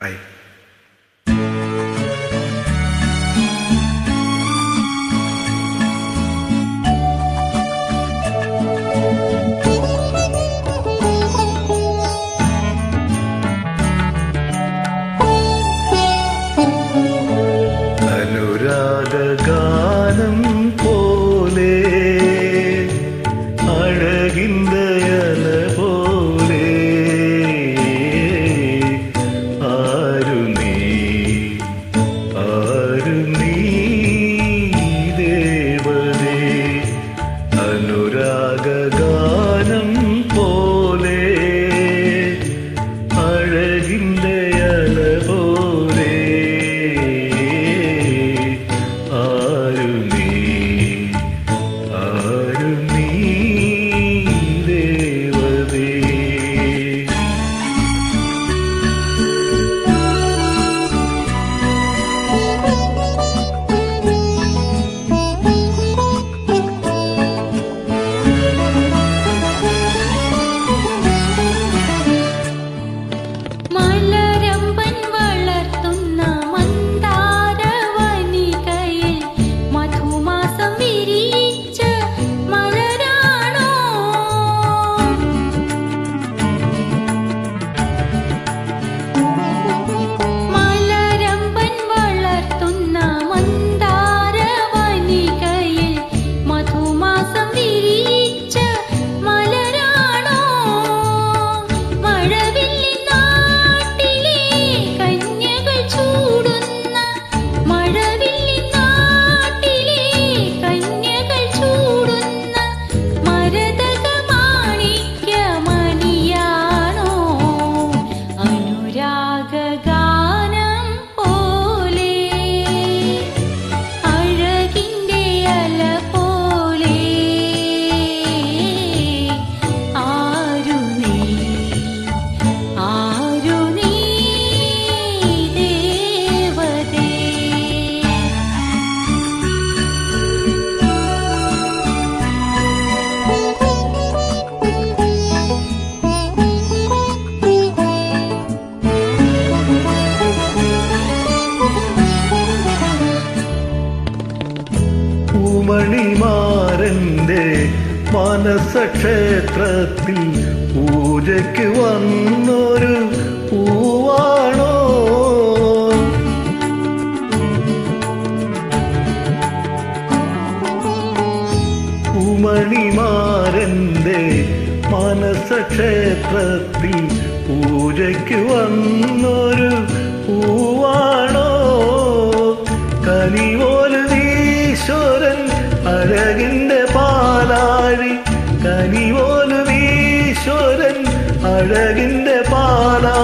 Aí. മണിമാരന്റെ മനസക്ഷേത്രത്തിൽ പൂജയ്ക്ക് വന്നൊരു പൂവാണോ? പൂമണിമാരന്റെ മനസക്ഷേത്രത്തിൽ പൂജയ്ക്ക് വന്നൊരു വാഴി കനിവോലും വീശ്വരൻ അഴകിന്റെ പാലാ